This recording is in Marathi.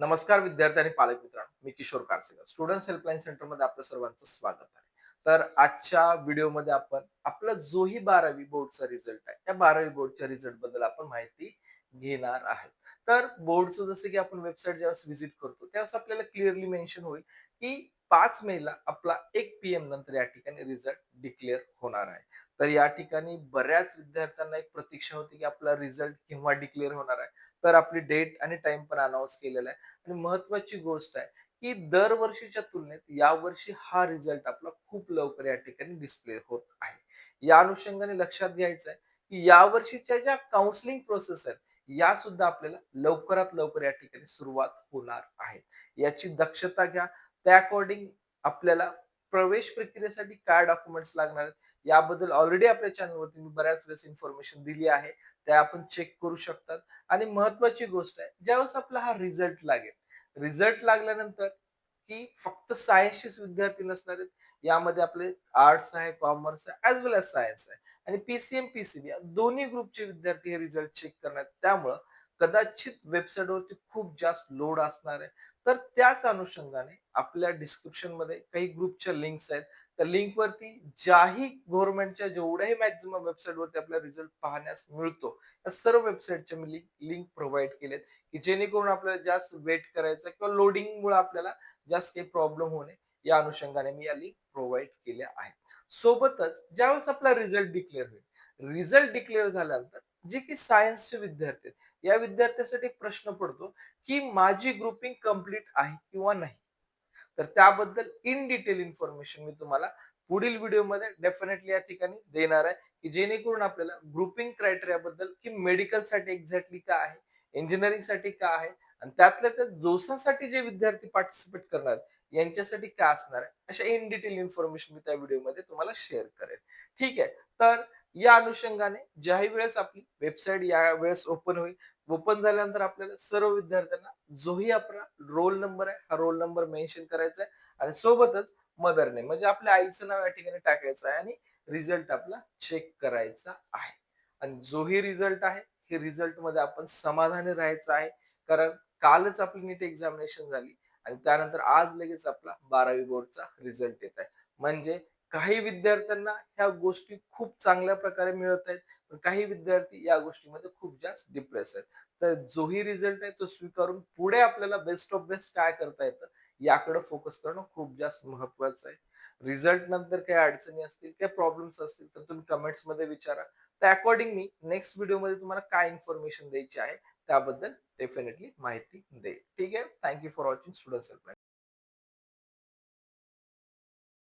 नमस्कार विद्यार्थी आणि पालक मित्रांनो मी किशोर कारसेकर. स्टुडंट हेल्पलाईन सेंटरमध्ये आपलं सर्वांचं स्वागत आहे. तर आजच्या व्हिडिओमध्ये आपण आपला जोही बारावी बोर्डचा रिझल्ट आहे. त्या बारावी बोर्डच्या रिझल्टबद्दल आपण माहिती घेणार आहे तर बोर्डचं जसं की आपण वेबसाईट ज्यावेळेस व्हिजिट करतो त्यावेळेस आपल्याला क्लिअरली मेन्शन होईल की पाच मेला आपला एक पी एम नंतर या ठिकाणी रिझल्ट डिक्लेअर होणार आहे. तर या ठिकाणी बऱ्याच विद्यार्थ्यांना एक प्रतीक्षा होती की आपला रिझल्ट केव्हा डिक्लेअर होणार आहे. तर आपली डेट आणि टाइम पण अनाऊन्स केलेला आहे. आणि महत्वाची गोष्ट आहे की दरवर्षीच्या तुलनेत यावर्षी हा रिझल्ट आपला खूप लवकर या ठिकाणी डिस्प्ले होत आहे. या अनुषंगाने लक्षात घ्यायचं आहे की यावर्षीच्या ज्या काउन्सिलिंग प्रोसेस आहेत या सुद्धा आपल्याला लवकरात लवकर या ठिकाणी सुरुवात होणार आहे याची दक्षता घ्या त्या अकॉर्डिंग आपल्याला प्रवेश प्रक्रियेसाठी काय डॉक्युमेंट्स लागणार आहेत याबद्दल ऑलरेडी आपल्या चॅनलवरती मी बऱ्याच वेळेस इन्फॉर्मेशन दिली आहे. त्या आपण चेक करू शकतात. आणि महत्वाची गोष्ट आहे ज्यावेळेस आपला हा रिझल्ट लागेल रिझल्ट लागल्यानंतर की फक्त सायन्सचेच विद्यार्थी नसणार आहेत यामध्ये आपले आर्ट्स आहे कॉमर्स आहे ॲज वेल एज सायन्स आहे. आणि पीसीएम पीसीबी दोन्ही ग्रुपचे विद्यार्थी हे रिझल्ट चेक करणार त्यामुळं कदाचित वेबसाईटवरती खूप जास्त लोड असणार आहे. तर त्याच अनुषंगाने आपल्या डिस्क्रिप्शनमध्ये काही ग्रुपच्या लिंक्स आहेत. त्या लिंक वरती ज्याही गव्हर्नमेंटच्या जेवढ्याही मॅक्झिमम वेबसाईट वरती आपला रिझल्ट पाहण्यास मिळतो त्या सर्व वेबसाईटच्या मी लिंक लिंक प्रोव्हाइड केलेत की जेणेकरून आपल्याला जास्त वेट करायचं किंवा लोडिंग मुळे आपल्याला जास्त काही प्रॉब्लेम होणे या अनुषंगाने मी या लिंक प्रोव्हाइड केल्या आहेत. सोबतच ज्यावेळेस आपला रिझल्ट डिक्लेअर होईल रिझल्ट डिक्लेअर झाल्यानंतर जे की सायन्सचे विद्यार्थी आहेत. या विद्यार्थ्यासाठी एक प्रश्न पडतो की माझी ग्रुपिंग कंप्लीट आहे किंवा नाही? तर त्याबद्दल इन डिटेल इन्फॉर्मेशन मी तुम्हाला पुढील व्हिडिओमध्ये डेफिनेटली या ठिकाणी देणार आहे की जेणेकरून आपल्याला ग्रुपिंग क्रायटेरिया बद्दल की मेडिकलसाठी एक्झॅक्टली का आहे इंजिनिअरिंगसाठी आहे आणि त्यातल्या त्यात जोसासाठी जे विद्यार्थी पार्टिसिपेट करणार यांच्यासाठी काय असणार आहे अशा इन डिटेल इन्फॉर्मेशन मी त्या व्हिडिओमध्ये तुम्हाला शेअर करेल ठीक आहे? तर या अनुषंगाने ज्याही वेळेस आपली वेबसाईट या वेळेस ओपन होईल ओपन झाल्यानंतर आपल्याला सर्व विद्यार्थ्यांना जोही आपला रोल नंबर आहे हा रोल नंबर मेन्शन करायचा आहे आणि सोबतच मदर नेम म्हणजे आपल्या आईचं नाव या ठिकाणी टाकायचं आहे आणि रिझल्ट आपला चेक करायचा आहे. आणि जोही रिझल्ट आहे हे रिझल्टमध्ये आपण समाधानी राहायचं आहे कारण कालच आपली नीट एक्झामिनेशन झाली आणि त्यानंतर आज लगेच आपला बारावी बोर्डचा रिझल्ट येत आहे. म्हणजे काही विद्यार्थ्यांना ह्या गोष्टी खूप चांगल्या प्रकारे मिळत आहेत पण काही विद्यार्थी या गोष्टीमध्ये खूप जास्त डिप्रेस आहेत. तर जोही रिझल्ट आहे तो स्वीकारून पुढे आपल्याला बेस्ट ऑफ बेस्ट काय करता येतं याकडे फोकस करणं खूप जास्त महत्वाचं आहे. रिझल्ट नंतर काही अडचणी असतील काही प्रॉब्लेम्स असतील तर तुम्ही कमेंट्समध्ये विचारा. तर अकॉर्डिंग मी नेक्स्ट व्हिडिओमध्ये तुम्हाला काय इन्फॉर्मेशन द्यायची आहे त्याबद्दल डेफिनेटली माहिती देईल ठीक आहे? Thank you for watching student